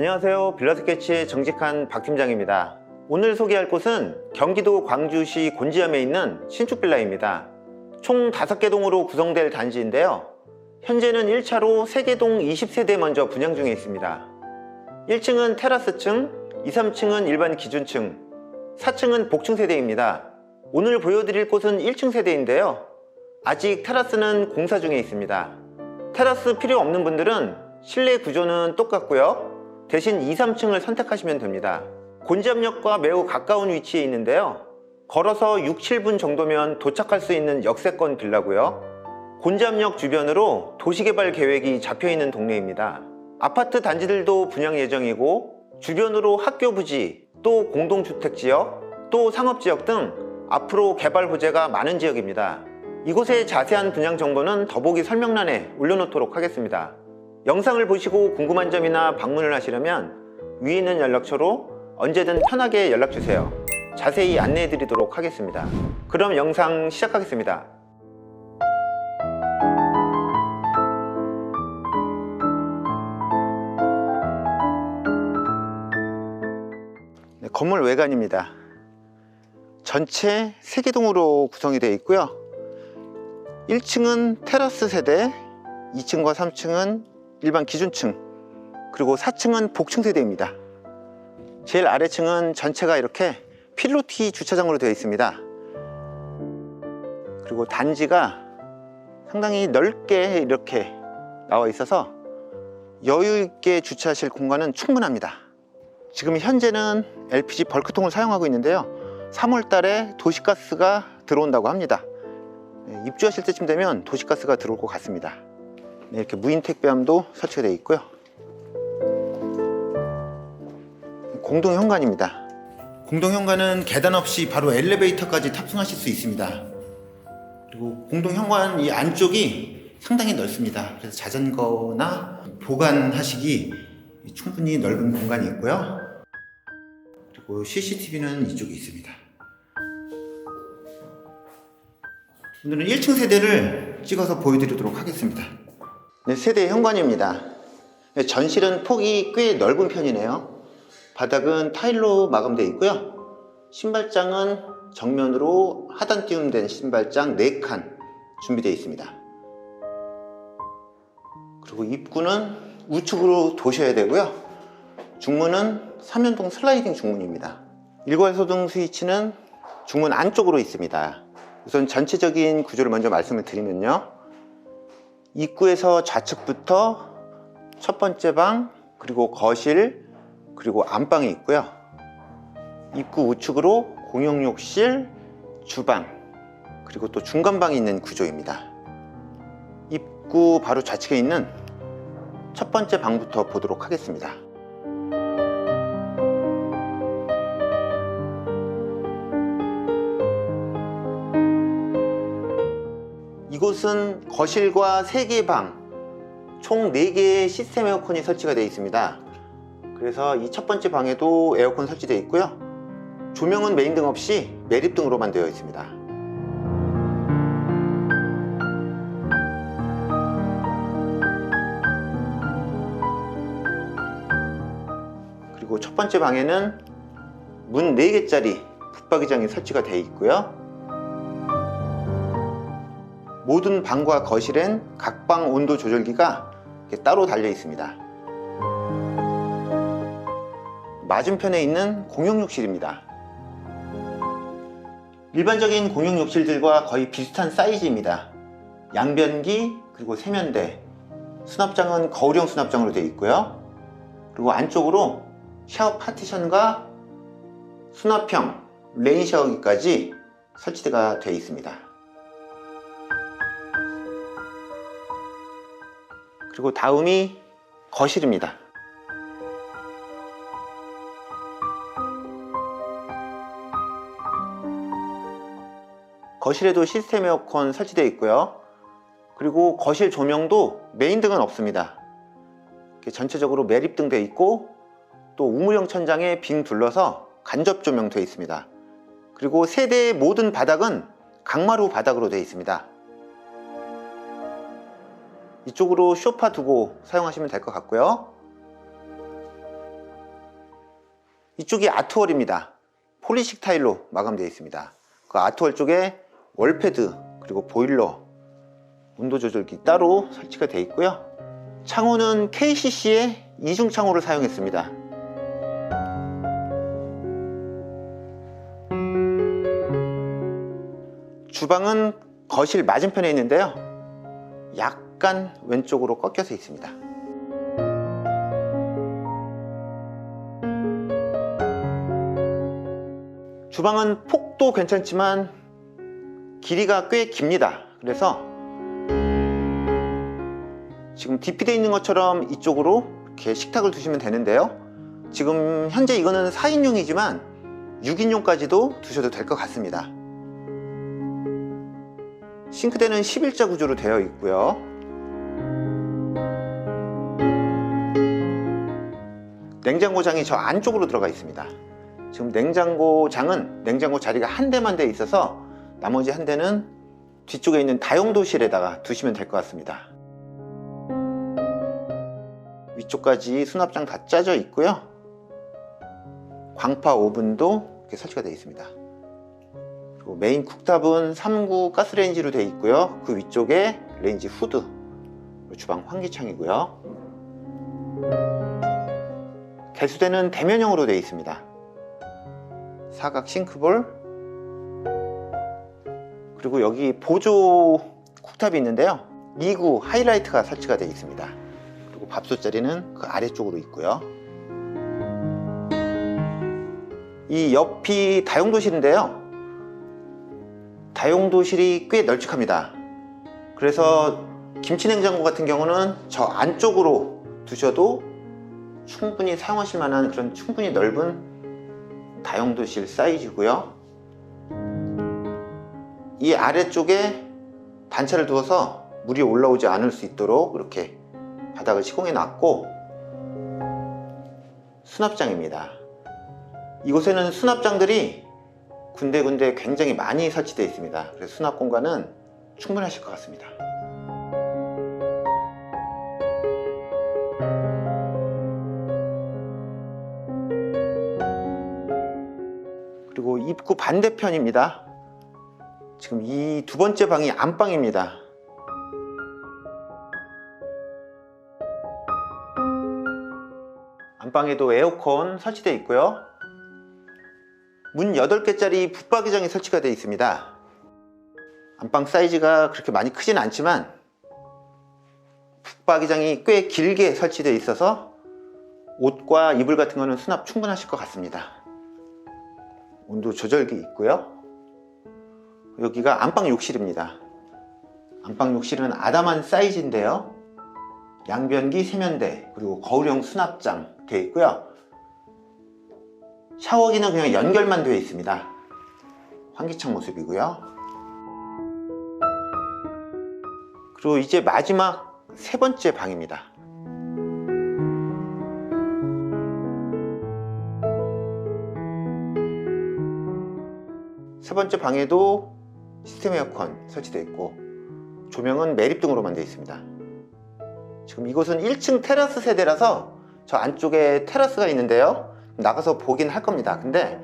안녕하세요. 빌라스케치의 정직한 박 팀장입니다. 오늘 소개할 곳은 경기도 광주시 곤지암에 있는 신축 빌라입니다. 총 5개 동으로 구성될 단지인데요. 현재는 1차로 3개 동 20세대 먼저 분양 중에 있습니다. 1층은 테라스층, 2, 3층은 일반 기준층, 4층은 복층 세대입니다. 오늘 보여드릴 곳은 1층 세대인데요. 아직 테라스는 공사 중에 있습니다. 테라스 필요 없는 분들은 실내 구조는 똑같고요. 대신 2, 3층을 선택하시면 됩니다. 곤지암역과 매우 가까운 위치에 있는데요. 걸어서 6, 7분 정도면 도착할 수 있는 역세권 빌라고요. 곤지암역 주변으로 도시개발 계획이 잡혀 있는 동네입니다. 아파트 단지들도 분양 예정이고 주변으로 학교 부지, 또 공동주택 지역, 또 상업 지역 등 앞으로 개발 호재가 많은 지역입니다. 이곳의 자세한 분양 정보는 더보기 설명란에 올려놓도록 하겠습니다. 영상을 보시고 궁금한 점이나 방문을 하시려면 위에 있는 연락처로 언제든 편하게 연락주세요. 자세히 안내해 드리도록 하겠습니다. 그럼 영상 시작하겠습니다. 네, 건물 외관입니다. 전체 3개동으로 구성이 되어 있고요. 1층은 테라스 세대, 2층과 3층은 일반 기준층, 그리고 4층은 복층 세대입니다. 제일 아래층은 전체가 이렇게 필로티 주차장으로 되어 있습니다. 그리고 단지가 상당히 넓게 이렇게 나와 있어서 여유 있게 주차하실 공간은 충분합니다. 지금 현재는 LPG 벌크통을 사용하고 있는데요. 3월 달에 도시가스가 들어온다고 합니다. 네, 입주하실 때쯤 되면 도시가스가 들어올 것 같습니다. 네, 이렇게 무인 택배함도 설치가 되어 있고요. 공동 현관입니다. 공동 현관은 계단 없이 바로 엘리베이터까지 탑승하실 수 있습니다. 그리고 공동 현관 이 안쪽이 상당히 넓습니다. 그래서 자전거나 보관하시기 충분히 넓은 공간이 있고요. 그리고 CCTV는 이쪽에 있습니다. 오늘은 1층 세대를 찍어서 보여드리도록 하겠습니다. 네, 세대 현관입니다. 네, 전실은 폭이 꽤 넓은 편이네요. 바닥은 타일로 마감되어 있고요. 신발장은 정면으로 하단 띄움된 신발장 4칸 준비되어 있습니다. 그리고 입구는 우측으로 도셔야 되고요. 중문은 3연동 슬라이딩 중문입니다. 일괄 소등 스위치는 중문 안쪽으로 있습니다. 우선 전체적인 구조를 먼저 말씀을 드리면요. 입구에서 좌측부터 첫 번째 방, 그리고 거실, 그리고 안방이 있고요. 입구 우측으로 공용욕실, 주방, 그리고 또 중간방이 있는 구조입니다. 입구 바로 좌측에 있는 첫 번째 방부터 보도록 하겠습니다. 이곳은 거실과 3개의 방, 총 4개의 시스템 에어컨이 설치가 되어 있습니다. 그래서 이 첫 번째 방에도 에어컨 설치되어 있고요. 조명은 메인등 없이 매립등으로만 되어 있습니다. 그리고 첫 번째 방에는 문 4개짜리 붙박이장이 설치가 되어 있고요. 모든 방과 거실엔 각방 온도 조절기가 따로 달려 있습니다. 맞은편에 있는 공용욕실입니다. 일반적인 공용욕실들과 거의 비슷한 사이즈입니다. 양변기 그리고 세면대, 수납장은 거울형 수납장으로 되어 있고요. 그리고 안쪽으로 샤워 파티션과 수납형 레인 샤워기까지 설치가 되어 있습니다. 그리고 다음이 거실입니다. 거실에도 시스템 에어컨 설치되어 있고요. 그리고 거실 조명도 메인등은 없습니다. 전체적으로 매립등 되어 있고 또 우물형 천장에 빙 둘러서 간접 조명 되어 있습니다. 그리고 세대의 모든 바닥은 강마루 바닥으로 되어 있습니다. 이쪽으로 쇼파 두고 사용하시면 될 것 같고요. 이쪽이 아트월입니다. 폴리식 타일로 마감되어 있습니다. 그 아트월 쪽에 월패드 그리고 보일러 온도 조절기 따로 설치가 되어 있고요. 창호는 KCC의 이중 창호를 사용했습니다. 주방은 거실 맞은편에 있는데요. 약 간 왼쪽으로 꺾여서 있습니다. 주방은 폭도 괜찮지만 길이가 꽤 깁니다. 그래서 지금 DP되어 있는 것처럼 이쪽으로 이렇게 식탁을 두시면 되는데요. 지금 현재 이거는 4인용이지만 6인용까지도 두셔도 될 것 같습니다. 싱크대는 11자 구조로 되어 있고요. 냉장고장이 저 안쪽으로 들어가 있습니다. 지금 냉장고장은 냉장고 자리가 한 대만 돼 있어서 나머지 한 대는 뒤쪽에 있는 다용도실에다가 두시면 될 것 같습니다. 위쪽까지 수납장 다 짜져 있고요. 광파 오븐도 이렇게 설치가 되어 있습니다. 그리고 메인 쿡탑은 3구 가스레인지로 되어 있고요. 그 위쪽에 레인지 후드, 주방 환기창이고요. 개수대는 대면형으로 되어 있습니다. 사각 싱크볼. 그리고 여기 보조 쿡탑이 있는데요. 2구 하이라이트가 설치가 되어 있습니다. 그리고 밥솥 자리는 그 아래쪽으로 있고요. 이 옆이 다용도실인데요. 다용도실이 꽤 널찍합니다. 그래서 김치냉장고 같은 경우는 저 안쪽으로 두셔도 충분히 사용하실 만한 그런 충분히 넓은 다용도실 사이즈고요. 이 아래쪽에 단차를 두어서 물이 올라오지 않을 수 있도록 이렇게 바닥을 시공해 놨고 수납장입니다. 이곳에는 수납장들이 군데군데 굉장히 많이 설치되어 있습니다. 그래서 수납 공간은 충분하실 것 같습니다. 그리고 입구 반대편입니다. 지금 이 두 번째 방이 안방입니다. 안방에도 에어컨 설치되어 있고요. 문 8개짜리 붙박이장이 설치가 되어 있습니다. 안방 사이즈가 그렇게 많이 크진 않지만 붙박이장이 꽤 길게 설치되어 있어서 옷과 이불 같은 거는 수납 충분하실 것 같습니다. 온도 조절기 있고요. 여기가 안방 욕실입니다. 안방 욕실은 아담한 사이즈인데요. 양변기 세면대 그리고 거울형 수납장 되어 있고요. 샤워기는 그냥 연결만 되어 있습니다. 환기창 모습이고요. 그리고 이제 마지막 세 번째 방입니다. 세 번째 방에도 시스템 에어컨 설치되어 있고 조명은 매립등으로 만 되어 있습니다. 지금 이곳은 1층 테라스 세대라서 저 안쪽에 테라스가 있는데요. 나가서 보긴 할 겁니다. 근데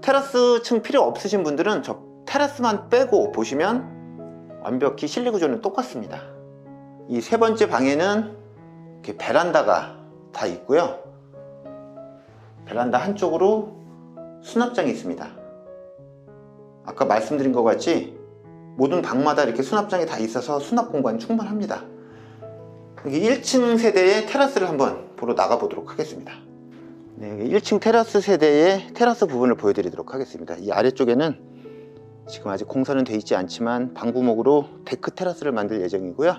테라스 층 필요 없으신 분들은 저 테라스만 빼고 보시면 완벽히 실내 구조는 똑같습니다. 이 세 번째 방에는 이렇게 베란다가 다 있고요. 베란다 한쪽으로 수납장이 있습니다. 아까 말씀드린 것 같이 모든 방마다 이렇게 수납장이 다 있어서 수납 공간 충분합니다. 여기 1층 세대의 테라스를 한번 보러 나가 보도록 하겠습니다. 네, 1층 테라스 세대의 테라스 부분을 보여드리도록 하겠습니다. 이 아래쪽에는 지금 아직 공사는 돼 있지 않지만 방부목으로 데크 테라스를 만들 예정이고요.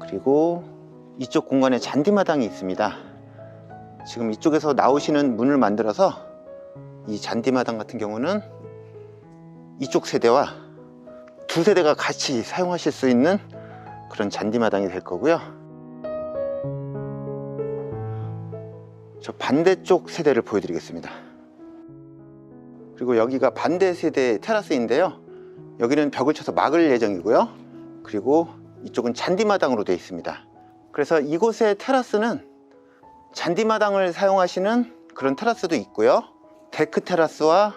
그리고 이쪽 공간에 잔디마당이 있습니다. 지금 이쪽에서 나오시는 문을 만들어서 이 잔디마당 같은 경우는 이쪽 세대와 두 세대가 같이 사용하실 수 있는 그런 잔디마당이 될 거고요. 저 반대쪽 세대를 보여드리겠습니다. 그리고 여기가 반대 세대 테라스인데요. 여기는 벽을 쳐서 막을 예정이고요. 그리고 이쪽은 잔디마당으로 되어 있습니다. 그래서 이곳의 테라스는 잔디마당을 사용하시는 그런 테라스도 있고요. 데크 테라스와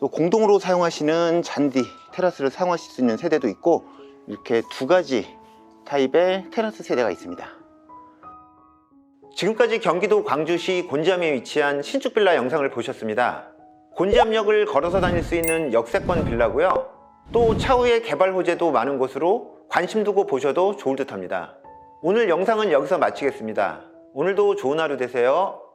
또 공동으로 사용하시는 잔디 테라스를 사용하실 수 있는 세대도 있고 이렇게 두 가지 타입의 테라스 세대가 있습니다. 지금까지 경기도 광주시 곤지암에 위치한 신축 빌라 영상을 보셨습니다. 곤지암역을 걸어서 다닐 수 있는 역세권 빌라고요. 또 차후에 개발 호재도 많은 곳으로 관심 두고 보셔도 좋을 듯합니다. 오늘 영상은 여기서 마치겠습니다. 오늘도 좋은 하루 되세요.